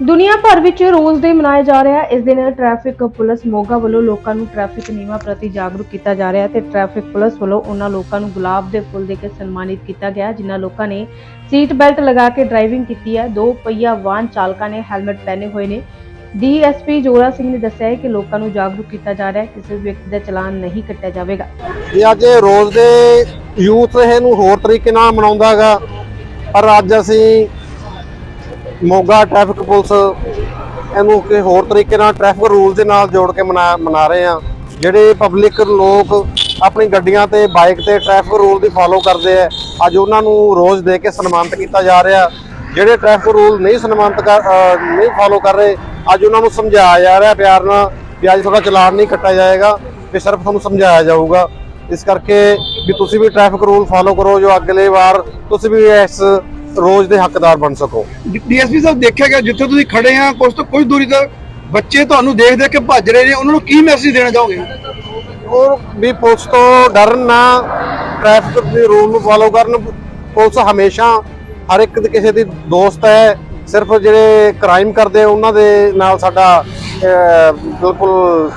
ਦੁਨੀਆ ਭਰ ਵਿੱਚ ਰੋਜ਼ ਦੇ ਮਨਾਇਆ ਜਾ ਰਿਹਾ ਹੈ ਇਸ ਦਿਨ ਟ੍ਰੈਫਿਕ ਪੁਲਿਸ ਮੋਗਾ ਵੱਲੋਂ ਲੋਕਾਂ ਨੂੰ ਟ੍ਰੈਫਿਕ ਨਿਯਮਾਂ ਪ੍ਰਤੀ ਜਾਗਰੂਕ ਕੀਤਾ ਜਾ ਰਿਹਾ ਤੇ ਟ੍ਰੈਫਿਕ ਪੁਲਿਸ ਵੱਲੋਂ ਉਹਨਾਂ ਲੋਕਾਂ ਨੂੰ ਗੁਲਾਬ ਦੇ ਫੁੱਲ ਦੇ ਕੇ ਸਨਮਾਨਿਤ ਕੀਤਾ ਗਿਆ, ਜਿਨ੍ਹਾਂ ਲੋਕਾਂ ਨੇ ਸੀਟ ਬੈਲਟ ਲਗਾ ਕੇ ਡਰਾਈਵਿੰਗ ਕੀਤੀ ਹੈ। ਦੋ ਪਹੀਆ ਵਾਹਨ ਚਾਲਕਾਂ ਨੇ ਹੈਲਮਟ ਪਹਿਨੇ ਹੋਏ ਨੇ। ਡੀਐਸਪੀ ਜੋਰਾ ਸਿੰਘ ਨੇ ਦੱਸਿਆ ਹੈ ਕਿ ਲੋਕਾਂ ਨੂੰ ਜਾਗਰੂਕ ਕੀਤਾ ਜਾ ਰਿਹਾ ਹੈ। ਕਿਸੇ ਵਿਅਕਤੀ ਦਾ ਚਲਾਨ ਨਹੀਂ ਕੱਟਿਆ ਜਾਵੇਗਾ। ਇਹ ਅੱਜ ਰੋਜ਼ ਦੇ ਯੂਥ ਇਹਨੂੰ ਹੋਰ ਤਰੀਕੇ ਨਾਲ ਮਨਾਉਂਦਾ ਹੈਗਾ। ਪਰ ਅੱਜ ਅਸੀਂ ਮੋਗਾ ਟ੍ਰੈਫਿਕ ਪੁਲਿਸ ਇਹਨੂੰ ਕਿ ਹੋਰ ਤਰੀਕੇ ਨਾਲ ਟ੍ਰੈਫਿਕ ਰੂਲ ਦੇ ਨਾਲ ਜੋੜ ਕੇ ਮਨਾ ਮਨਾ ਰਹੇ ਆ। ਜਿਹੜੇ ਪਬਲਿਕ ਲੋਕ ਆਪਣੀ ਗੱਡੀਆਂ ਤੇ ਬਾਈਕ ਤੇ ਟ੍ਰੈਫਿਕ ਰੂਲ ਦੀ ਫਾਲੋ ਕਰਦੇ ਆ, ਅੱਜ ਉਹਨਾਂ ਨੂੰ ਰੋਜ਼ ਦੇ ਕੇ ਸਨਮਾਨਿਤ ਕੀਤਾ ਜਾ ਰਿਹਾ। ਜਿਹੜੇ ਟ੍ਰੈਫਿਕ ਰੂਲ ਨਹੀਂ ਸਨਮਾਨਿਤ ਕਰ ਨਹੀਂ ਫਾਲੋ ਕਰ ਰਹੇ, ਅੱਜ ਉਹਨਾਂ ਨੂੰ ਸਮਝਾਇਆ ਜਾ ਰਿਹਾ ਪਿਆਰ ਨਾਲ ਵੀ ਅੱਜ ਤੁਹਾਡਾ ਚਲਾਨ ਨਹੀਂ ਕੱਟਿਆ ਜਾਏਗਾ ਤੇ ਸਿਰਫ ਤੁਹਾਨੂੰ ਸਮਝਾਇਆ ਜਾਊਗਾ। ਇਸ ਕਰਕੇ ਵੀ ਤੁਸੀਂ ਵੀ ਟ੍ਰੈਫਿਕ ਰੂਲ ਫਾਲੋ ਕਰੋ ਜੋ ਅਗਲੇ ਵਾਰ ਤੁਸੀਂ ਵੀ ਇਸ ਰੋਜ਼ ਦੇ ਹੱਕਦਾਰ ਬਣ ਸਕੋ। ਡੀਐਸਪੀ ਸਾਹਿਬ ਦੇਖਿਆ ਗਿਆ ਜਿੱਥੇ ਤੁਸੀਂ ਖੜੇ ਆ ਕੁਝ ਤੋਂ ਕੁਝ ਦੂਰੀ ਤੱਕ ਬੱਚੇ ਤੁਹਾਨੂੰ ਦੇਖ ਦੇਖ ਕੇ ਭੱਜ ਰਹੇ ਨੇ। ਉਹਨਾਂ ਨੂੰ ਕੀ ਮੈਸੇਜ ਦੇਣਾ ਚਾਹੋਗੇ? ਉਹ ਵੀ ਪੁਲਿਸ ਤੋਂ ਡਰਨ ਨਾ ਟ੍ਰੈਫਿਕ ਦੇ ਰੂਲ ਨੂੰ ਫਾਲੋ ਕਰਨ। ਪੁਲਿਸ ਹਮੇਸ਼ਾ ਹਰ ਇੱਕ ਦੇ ਕਿਸੇ ਦੀ ਦੋਸਤ ਹੈ ਸਿਰਫ ਜਿਹੜੇ ਕ੍ਰਾਈਮ ਕਰਦੇ ਉਹਨਾਂ ਦੇ ਨਾਲ ਸਾਡਾ ਬਿਲਕੁਲ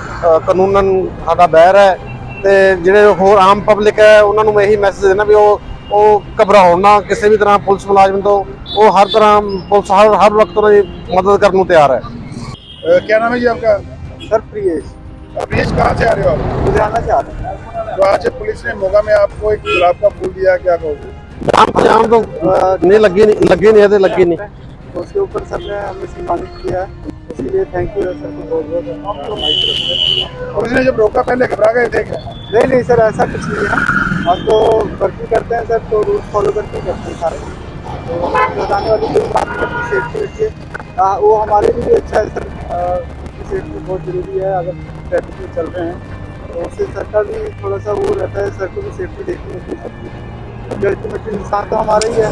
ਕਾਨੂੰਨਨ ਸਾਡਾ ਬਹਿਰ ਹੈ। ਤੇ ਜਿਹੜੇ ਹੋਰ ਆਮ ਪਬਲਿਕ ਹੈ ਉਹਨਾਂ ਨੂੰ ਮੈਂ ਇਹੀ ਮੈਸੇਜ ਦੇਣਾ ਵੀ ਉਹ ਉਹ ਘਬਰਾਉਣ ਨਾ ਕਿਸੇ ਵੀ ਤਰ੍ਹਾਂ ਪੁਲਿਸ ਮੁਲਾਜ਼ਮ ਤੋਂ ਉਹ ਹਰ ਤਰ੍ਹਾਂ ਪੁਲਿਸ ਹਰ ਹਰ ਵਕਤ ਉਹਨਾਂ ਦੀ ਮਦਦ ਕਰਨ ਨੂੰ ਤਿਆਰ ਹੈ क्या नाम है जी आपका ਸਰ ਪ੍ਰੀਏਸ਼ अभिनेश कहाँ से आ रहे हो आप ਲੁਧਿਆਣਾ से आ रहे हैं तो आज पुलिस ने मोगा में आपको एक गुलाब का फूल दिया क्या कहोगे जाम जाम तो अ, नहीं लगी नहीं लगी नहीं है तो लगी नहीं उसके ऊपर सर ने हमें सम्मानित किया है इसीलिए थैंक यू सर को बहुत बहुत हमारी तरफ से पुलिस ने जब रोका पहले घबरा गए थे क्या नहीं नहीं सर ऐसा कुछ नहीं है हम तो वर्किंग करते हैं सर तो रूल फॉलो करके करते हैं सारे। तो बताने वाली कोई बात नहीं, अपनी सेफ्टी रखिए। वो हमारे लिए भी अच्छा है सर। सेफ्टी बहुत ज़रूरी है, अगर ट्रैफ़िक में चल रहे हैं तो उससे सर का भी थोड़ा सा वो रहता है, सर को भी सेफ्टी देखनी होती है सबकी। अल्टीमेटली नुकसान तो हमारा ही है।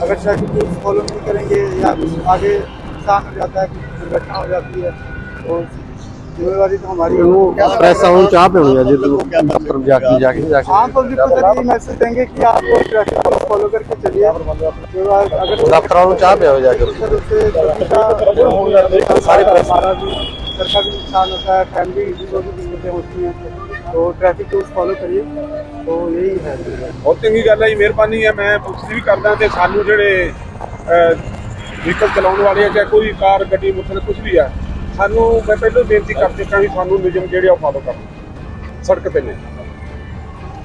अगर ट्रैफ़िक रूल्स फॉलो नहीं करेंगे या कुछ आगे नुकसान हो जाता है, कुछ दुर्घटना हो जाती है तो जिम्मेवारी तो हमारी है प्रेस आउन चाह पे हुई है जी दफ्तर जाके जाके जाके आम पब्लिक को सर यही मैसेज देंगे कि आप ट्रैफिक को फॉलो करके चलिए जो अगर दफ्तर आउन चाह पे हो जाके सर उससे सभी का सारी हमारा भी सर का भी नुकसान होता है फैमिली को भी दिक्कतें होती हैं तो ट्रैफिक रूल्स फॉलो करिए तो यही है ਬਹੁਤ ਚੰਗੀ ਗੱਲ ਹੈ ਜੀ ਮਿਹਰਬਾਨੀ ਹੈ ਮੈਂ ਪੁਲਿਸ ਦੀ ਵੀ ਕਰਦਾ ਤੇ ਸਾਨੂੰ ਜਿਹੜੇ ਵਹੀਕਲ ਚਲਾਉਣ ਵਾਲੇ ਆ ਚਾਹੇ ਕੋਈ ਕਾਰ ਗੱਡੀ ਮੋਟਰ ਕੁਝ ਵੀ ਆ ਸਾਨੂੰ ਮੈਂ ਪਹਿਲਾਂ ਬੇਨਤੀ ਕਰ ਦਿੱਤਾ ਵੀ ਸਾਨੂੰ ਨਿਯਮ ਜਿਹੜੇ ਆ ਫਾਲੋ ਕਰੋ। ਸੜਕ ਤੇ ਨੇ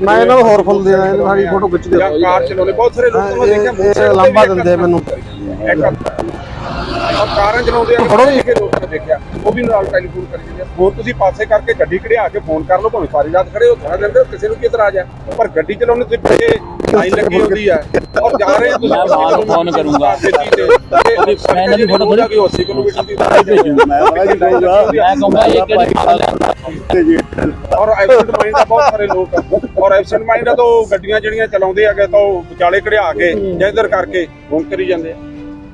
ਮੈਂ ਇਹਨਾਂ ਨੂੰ ਹੋਰ ਫੁੱਲ ਦੇਣਾ ਇਹਨਾਂ ਸਾਡੀ ਫੋਟੋ ਖਿੱਚ ਦਿਓ ਜਾਂ ਕਾਰ ਚਲਾਉਂਦੇ ਬਹੁਤ ਸਾਰੇ ਲੋਕ ਮੈਂ ਦੇਖਿਆ ਮੋਟਰਸਾਈਕਲ ਲੰਬਾ ਦਿੰਦੇ ਆ ਮੈਨੂੰ। ਇੱਕ ਔਰ ਕਾਰਾਂ ਚਲਾਉਂਦੇ ਆ ਫੜੋ ਜੀ। ਲੋਕਾਂ ਨੇ ਦੇਖਿਆ ਉਹ ਵੀ ਨਾਲ ਟੈਲੀਫੋਨ ਕਰੀ ਜਾਂਦੇ ਆ। ਹੋਰ ਤੁਸੀਂ ਪਾਸੇ ਕਰਕੇ ਗੱਡੀ ਖੜਿਆ ਕੇ ਫੋਨ ਕਰ ਲਓ ਭਾਵੇਂ ਸਾਰੀ ਰਾਤ ਖੜੇ ਹੋ ਥੋੜਾ ਦਿੰਦੇ ਕਿਸੇ ਨੂੰ ਕੀ ਇਤਰਾਜ਼ ਹੈ ਪਰ ਗੱਡੀ ਚਲਾਉਣ ਤੇ ਪਿੱਛੇ ਲਾਈਨ ਲੱਗੀ ਹੁੰਦੀ ਹੈ ਔਰ ਜਾ ਰਹੇ ਆ ਤੁਸੀਂ ਮੈਂ ਬਾਅਦ ਨੂੰ phone ਕਰੂੰਗਾ। ਮੈਂ ਇਹਨਾਂ ਦੀ photo ਹੋ ਜਾਗੀ 80 ਕਿਲੋਮੀਟਰ ਦੀ ਮੈਂ ਕਹੂੰਗਾ ਇਹ ਕਿਹੜੀ ਗੱਲ ਹੈ? ਔਰ ਐਬਸੈਂਟ ਮਾਈਂਡ ਦਾ ਬਹੁਤ ਸਾਰੇ ਲੋਕ ਆ। ਔਰ ਐਬਸੈਂਟ ਮਾਈਂਡ ਦਾ ਤਾਂ ਉਹ ਗੱਡੀਆਂ ਜਿਹੜੀਆਂ ਚਲਾਉਂਦੇ ਹੈਗੇ ਤਾਂ ਉਹ ਵਿਚਾਲੇ ਖੜਿਆ ਕੇ ਜਾਂ ਇੱਧਰ ਕਰਕੇ ਫੋਨ ਕਰੀ ਜਾਂਦੇ ਆ।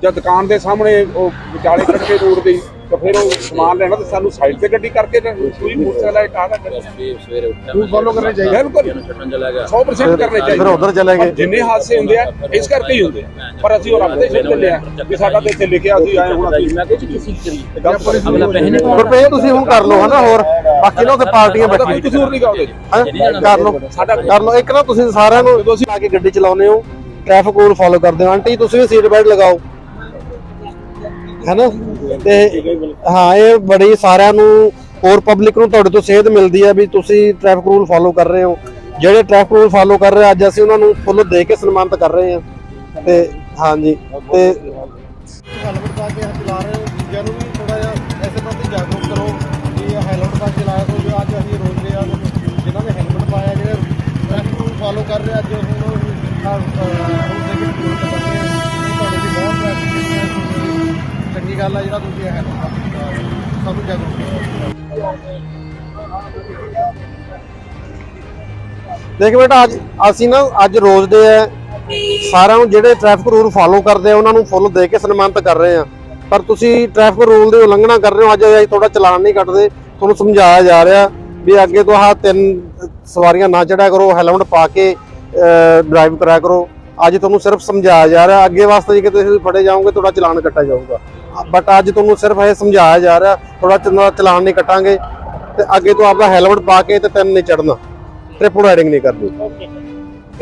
ਜਾਂ ਦੁਕਾਨ ਦੇ ਸਾਹਮਣੇ ਉਹ ਵਿਚਾਲੇ ਖੜ ਕੇ ਰੋਡ ਦੀ ਫਿਰ ਉਹ ਸਮਾਨ ਲੈਣਾ ਤੇ ਸਾਨੂੰ ਸਾਈਡ ਤੇ ਗੱਡੀ ਕਰਕੇ ਨਾ ਕੋਈ ਮੋਟਰਸਾਈਕਲ ਆ ਕਾਹਦਾ ਕਰੇ ਸਵੇਰੇ ਉੱਠਿਆ ਰੂਲ ਫੋਲੋ ਕਰਨੇ ਚਾਹੀਦੇ। ਬਿਲਕੁਲ। ਛੱਡਣ ਚਲਾ ਗਿਆ। 100% ਕਰਨੇ ਚਾਹੀਦੇ। ਫਿਰ ਉੱਧਰ ਚਲੇ ਗਏ। ਔਰ ਜਿੰਨੇ ਹਾਦਸੇ ਹੁੰਦੇ ਆ ਇਸ ਕਰਕੇ ਹੀ ਹੁੰਦੇ ਆ। ਪਰ ਅਸੀਂ ਉਹ ਰੱਬ ਦੇ ਸਿਰ ਤੇ ਲਿਆ ਕਿ ਸਾਡਾ ਤੇ ਇੱਥੇ ਲਿਖਿਆ ਅਸੀਂ ਆਏ ਹੁਣ ਅਸੀਂ ਮੈਂ ਕੁਝ ਕਿਸੇ ਕਰੀ ਅਗਲਾ ਪੈਸੇ ਨਹੀਂ ਰੁਪਏ ਤੁਸੀਂ ਹੁਣ ਕਰ ਲਓ ਹਨਾ ਹੋਰ। ਬਾਕੀ ਨਾ ਪਾਰਟੀਆਂ ਸਾਡਾ ਕੋਈ ਕਸੂਰ ਨਹੀਂ ਗਾ ਉਹਦੇ 'ਚ ਹੈਂ? ਕਰ ਲਓ। ਸਾਡਾ ਕਰ ਲਓ। ਇੱਕ ਨਾ ਤੁਸੀਂ ਸਾਰਿਆਂ ਨੂੰ ਜਦੋਂ ਅਸੀਂ ਆ ਕੇ ਗੱਡੀ ਚਲਾਉਂਦੇ ਹੋ ਟ੍ਰੈਫਿਕ ਰੂਲ ਫਾਲੋ ਕਰਦੇ ਹੋ। ਆਂਟੀ ਤੁਸੀਂ ਵੀ ਸੀਟ ਬੈਲਟ ਲਗਾਓ। ਹੈਨਾ? ਤੇ ਹਾਂ, ਇਹ ਬੜੀ ਸਾਰਿਆਂ ਨੂੰ, ਹੋਰ ਪਬਲਿਕ ਨੂੰ ਤੁਹਾਡੇ ਤੋਂ ਸੇਧ ਮਿਲਦੀ ਹੈ ਵੀ ਤੁਸੀਂ ਟ੍ਰੈਫਿਕ ਰੂਲ ਫਾਲੋ ਕਰ ਰਹੇ ਹੋ। ਜਿਹੜੇ ਟ੍ਰੈਫਿਕ ਰੂਲ ਫਾਲੋ ਕਰ ਰਹੇ ਅੱਜ ਅਸੀਂ ਉਹਨਾਂ ਨੂੰ ਫੁੱਲ ਦੇ ਕੇ ਸਨਮਾਨਿਤ ਕਰ ਰਹੇ ਹਾਂ ਤੇ ਹਾਂਜੀ, ਤੇ ਹੈਲਮਟ ਪਾ ਕੇ ਚਲਾ ਰਹੇ ਹੋ ਚਲਾਇਆ ਕਰੋ ਕਰ ਰਹੇ ਗੱਲ ਆ ਜਿਹੜਾ ਤੁਸੀਂ ਹੈਲਮਟ ਸਭ ਜਾਗਰੂਕ ਦੇਖ ਬੇਟਾ, ਅੱਜ ਅਸੀਂ ਨਾ, ਅੱਜ ਰੋਜ਼ ਦੇ ਆ, ਸਾਰਿਆਂ ਨੂੰ ਜਿਹੜੇ ਟ੍ਰੈਫਿਕ ਰੂਲ ਫਾਲੋ ਕਰਦੇ ਆ, ਉਹਨਾਂ ਨੂੰ ਫੁੱਲ ਦੇ ਕੇ ਸਨਮਾਨਿਤ ਕਰ ਰਹੇ ਆ। ਪਰ ਤੁਸੀਂ ਟ੍ਰੈਫਿਕ ਰੂਲ ਦੀ ਉਲੰਘਣਾ ਕਰ ਰਹੇ ਹੋ, ਅੱਜ ਅਸੀਂ ਤੁਹਾਡਾ ਚਲਾਨ ਨਹੀਂ ਕੱਟਦੇ। ਤੁਹਾਨੂੰ ਸਮਝਾਇਆ ਜਾ ਰਿਹਾ ਵੀ ਅੱਗੇ ਤੋਂ ਆਹ ਤਿੰਨ ਸਵਾਰੀਆਂ ਨਾ ਚੜਿਆ ਕਰੋ ਹੈਲਮਟ ਪਾ ਕੇ ਡਰਾਈਵ ਕਰਿਆ ਕਰੋ। ਅੱਜ ਤੁਹਾਨੂੰ ਸਿਰਫ ਸਮਝਾਇਆ ਜਾ ਰਿਹਾ, ਅੱਗੇ ਵਾਸਤੇ ਜੇ ਤੁਸੀਂ ਫੜੇ ਜਾਓਗੇ, ਤੁਹਾਡਾ ਚਲਾਨ ਕੱਟਿਆ ਜਾਊਗਾ। ਬਟ ਅੱਜ ਤੁਹਾਨੂੰ ਸਿਰਫ ਇਹ ਸਮਝਾਇਆ ਜਾ ਰਿਹਾ ਥੋੜਾ ਚੰਨਾ ਚਲਾਨ ਨਹੀਂ ਕੱਟਾਂਗੇ ਤੇ ਅੱਗੇ ਤੋਂ ਆਪਦਾ ਹੈਲਮਟ ਪਾ ਕੇ ਤੇ ਤਿੰਨ ਨਹੀਂ ਚੜਨਾ ਟ੍ਰਿਪਲ ਰਾਈਡਿੰਗ ਨਹੀਂ ਕਰਨੀ।